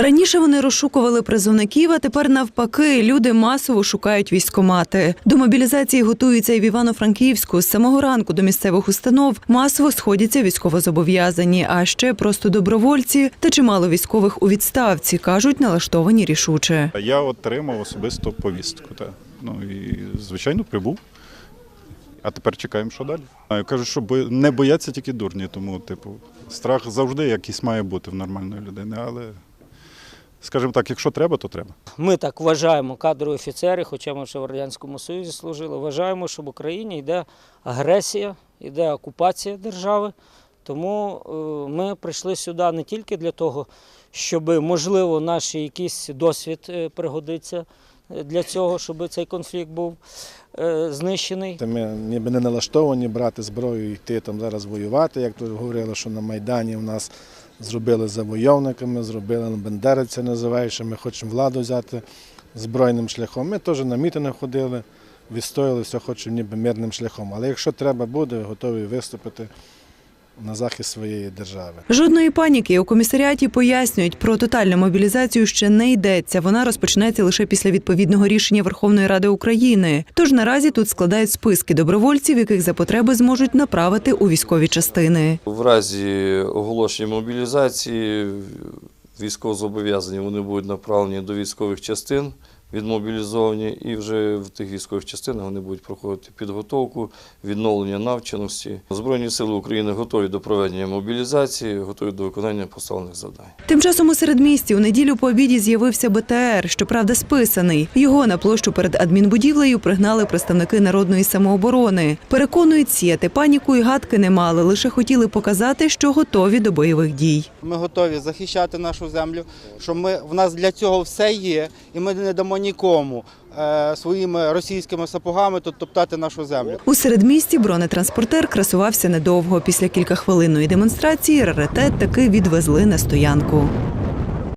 Раніше вони розшукували призовників, а тепер навпаки люди масово шукають військомати. До мобілізації готуються і в Івано-Франківську. З самого ранку до місцевих установ масово сходяться військовозобов'язані, а ще просто добровольці та чимало військових у відставці кажуть, налаштовані рішуче. Я отримав особисто повістку. Та. Ну і звичайно прибув. А тепер чекаємо, що далі. Я кажу, що не бояться тільки дурні, тому, типу, страх завжди якийсь має бути в нормальної людини, але, скажімо так, якщо треба, то треба. Ми так вважаємо, кадрові офіцери, хоча ми ще в Радянському Союзі служили, вважаємо, що в Україні йде агресія, йде окупація держави. Тому е, ми прийшли сюди не тільки для того, щоб, можливо, наш якийсь досвід е, пригодиться для цього, щоб цей конфлікт був е, знищений. Ми ніби не налаштовані брати зброю і йти там зараз воювати. Як тут говорили, що на Майдані в нас зробили завойовниками, зробили бендериця називають, що ми хочемо владу взяти збройним шляхом. Ми теж на мітинги ходили, відстояли все, хочемо ніби мирним шляхом. Але якщо треба буде, готові виступити на захист своєї держави. Жодної паніки у комісаріаті пояснюють, про тотальну мобілізацію ще не йдеться. Вона розпочнеться лише після відповідного рішення Верховної Ради України. Тож наразі тут складають списки добровольців, яких за потреби зможуть направити у військові частини. В разі оголошення мобілізації військовозобов'язані вони будуть направлені до військових частин, відмобілізовані, і вже в тих військових частинах вони будуть проходити підготовку, відновлення навченості. Збройні сили України готові до проведення мобілізації, готові до виконання поставлених завдань. Тим часом у середмісті у неділю по обіді з'явився БТР, щоправда, списаний. Його на площу перед адмінбудівлею пригнали представники народної самооборони. Переконують, сіяти паніку і гадки не мали, лише хотіли показати, що готові до бойових дій. Ми готові захищати нашу землю, що ми в нас для цього все є, і ми не дамо нікому е, своїми російськими сапогами тут топтати нашу землю. У середмісті бронетранспортер красувався недовго. Після кількахвилинної демонстрації раритет таки відвезли на стоянку.